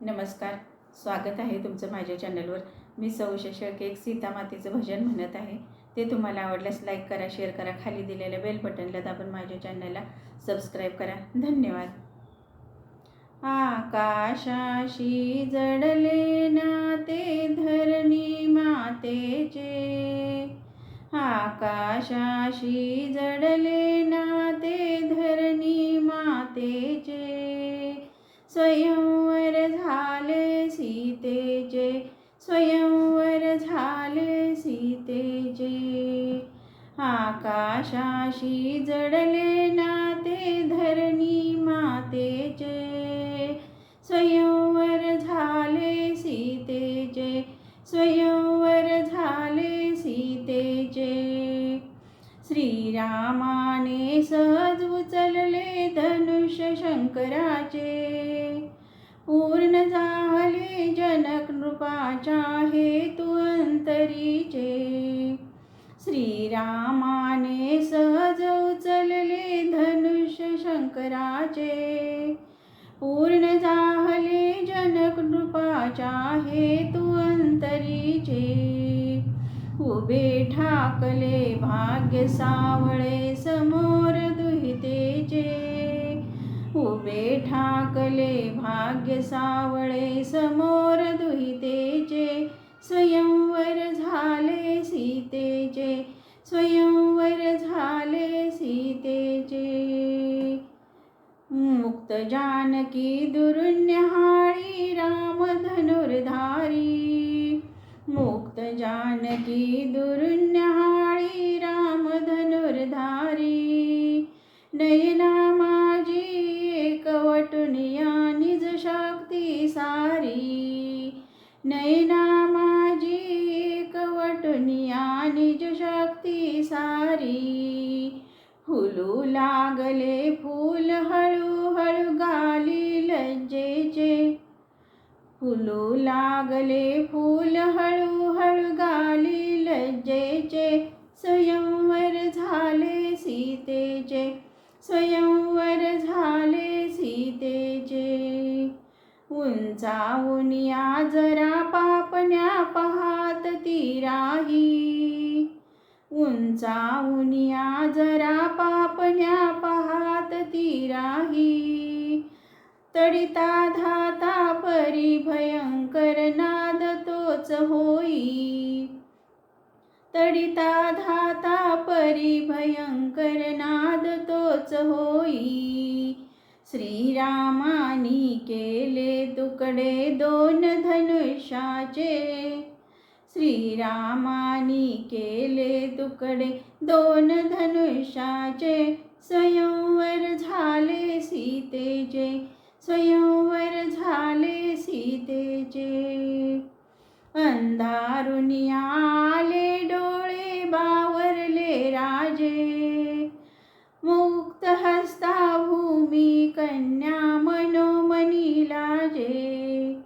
नमस्कार. स्वागत आहे तुमचं माझ्या चॅनलवर. मी सौशेषक एक सीता मातेचं भजन म्हणत आहे. ते तुम्हाला आवडल्यास लाईक करा शेअर करा खाली दिलेल्या बेल बटनला दाबून माझ्या चॅनलला सबस्क्राईब करा. धन्यवाद. आकाशाशी जडले नाते धरणी मातेचे. आकाशाशी जडले नाते धरणी मातेचे. स्वयं स्वयंवर झाले सीतेचे. आकाशाशी जडले नाते धरणी मातेचे. स्वयंवर झाले सीतेचे. स्वयंवर झाले सीतेचे. श्रीरामाने सहज उचलले धनुष्य शंकराचे. पूर्ण झाले जनक नृपाच्या हेतू अंतरीचे श्रीरामाने सहज उचलले धनुष्य शंकराचे. पूर्ण झाले जनक नृपाच्या हेतू अंतरीचे उभे ठाकले भाग्य सावळे समोर दुहितेचे. उभे ठाकले भाग्य सावळे समोर सीतेचे स्वयंवर झाले सीतेचे स्वयंवर झाले सीतेचे मुक्त जानकी दुरुन्यहाळी राम धनुर्धारी मुक्त जानकी दुर्न नयना माझी एकवटुनिया निज शक्ती सारी. फुलू लागले फूल हळूहळू गाली लज्जेचे. फुलू लागले फूल हळूहळू गाली लज्जेचे. स्वयंवर झाले सीतेचे. स्वयंवर झाले सीतेचे. उंचावून जरा पापण्या पाहात ती राही. उंचावून जरा पापण्या पाहात ती राही. तडिता धाता परी भयंकर नाद तोच होई. तडिता धाता परी भयंकर नाद तोच होई. श्रीरामानी केले तुकडे दोन धनुष्याचे. श्रीरामानी केले तुकडे दोन धनुष्याचे. स्वयंवर झाले सीतेचे. स्वयंवर झाले सीतेचे. अंधारुनी आले डोळे बावरले राजे. मुक्त हस्त भूमी कन्या मनोमनी लाजे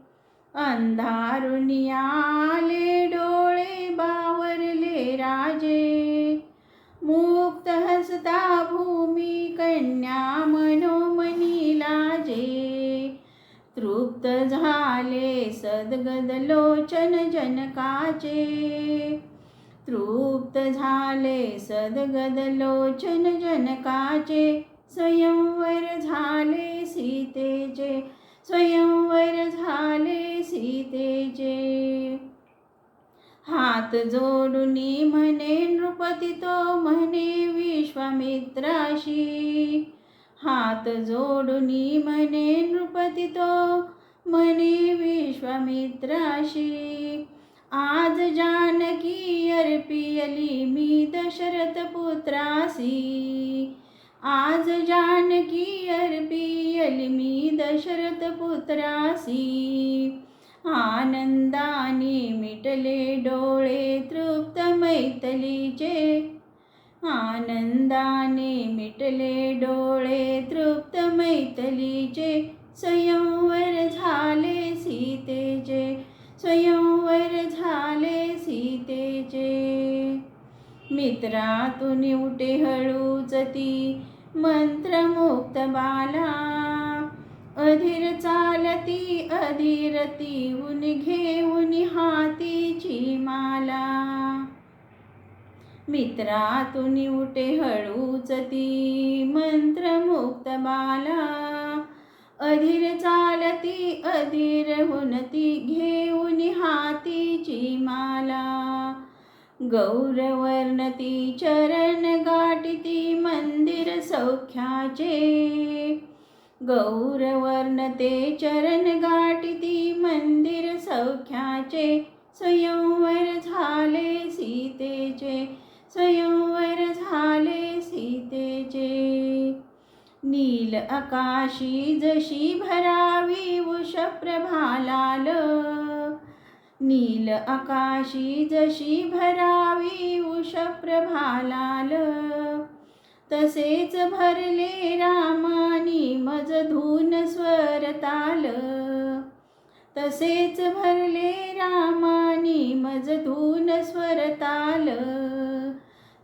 अंधारुनियाले आले डोळे बावरले राजे. मुक्त हसता भूमी कन्या मनोमनी लाजे तृप्त झाले सद्गद लोचन जनकाचे. तृप्त झाले सद्गद लोचन जनकाचे. स्वयंवर झाले सीतेचे स्वयंवर झाले सीतेचे हात जोडून म्हणे नृपती तो म्हणे विश्वामित्राशी. हात जोडून म्हणे नृपती तो म्हणे विश्वामित्राशी. आज जानकी अर्पियली मी दशरथ पुत्रासी आज जानकी अर्पियली मी दशरथ पुत्रासी. आनंदाने मिटले डोळे तृप्त मैतलीचे आनंदाने मिटले डोळे तृप्त मैतलीचे स्वयंवर झाले सीतेचे. स्वयंवर झाले सीतेचे. मित्रातून उठे हळूच ती. मंत्रमुक्त बाला. अधीर चालती अधीरती उन घेऊन हातीची माला. मित्रातून उठे हळूच ती मंत्रमुक्त बाला. अधीर चालती अधीर हुनती घेऊन हातीची माला. गौरवर्णती चरण गाठिती मंदिर सौख्याचे. गौरवर्णते चरण गाठिती मंदिर सौख्याचे. स्वयंवर झाले सीतेचे. स्वयंवर झाले सीतेचे. नील आकाशी जशी भरावी उषप्रभालाल नील आकाशी जशी भरावी उषप्रभालाल तसेच भरले रामानी मज धून स्वरताल. तसेच भरले रामानी मज धून स्वरताल.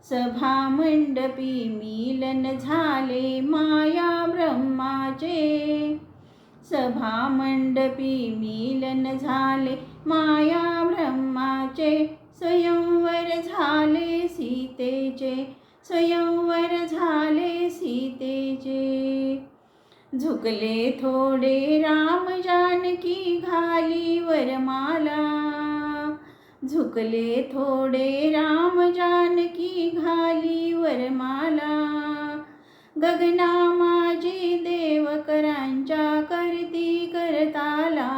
सभा मंडपी मिलन झाले माया ब्रह्माचे. सभा मंडपी मिलन झाले माया ब्रह्माचे स्वयंवर झाले सीतेचे स्वयंवर झाले सीतेचे. झुकले थोडे राम जानकी घाली वरमाला झुकले थोडे राम जानकी घाली वरमाला गगना माझी देवकरांच्या करती करताला.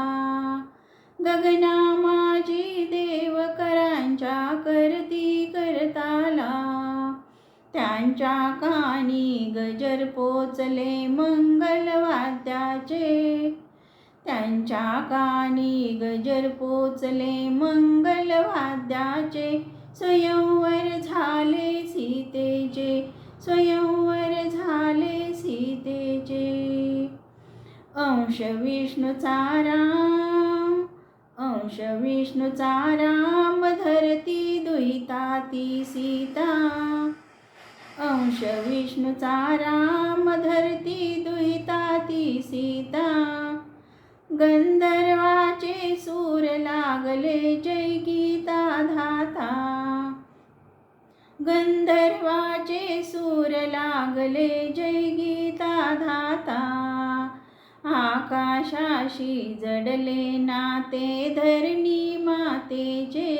गगना माझी देवकरांच्या करती करताला. त्यांच्या कानी गजर पोचले मंगलवाद्याचे. त्यांच्या कानी गजर पोचले मंगलवाद्याचे. स्वयंवर झाले सीतेचे. स्वयंवर झाले सीतेचे. अंश विष्णूचा राम अंश विष्णूचा राम धरती दुहिताती सीता. अंश विष्णूचा राम धरती दुहिताती सीता. गंधर्वाचे सूर लागले जय गीता धाता. गंधर्वाचे सूर लागले जय गीता धाता. आकाशाशी जडले नाते धरणी मातेचे.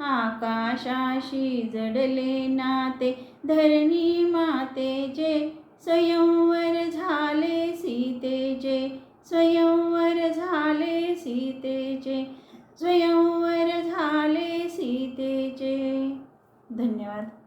आकाशाशी जडले नाते धरणी मातेचे. स्वयंवर झाले सीतेचे स्वयंवर झाले सीतेचे. स्वयं धन्यवाद.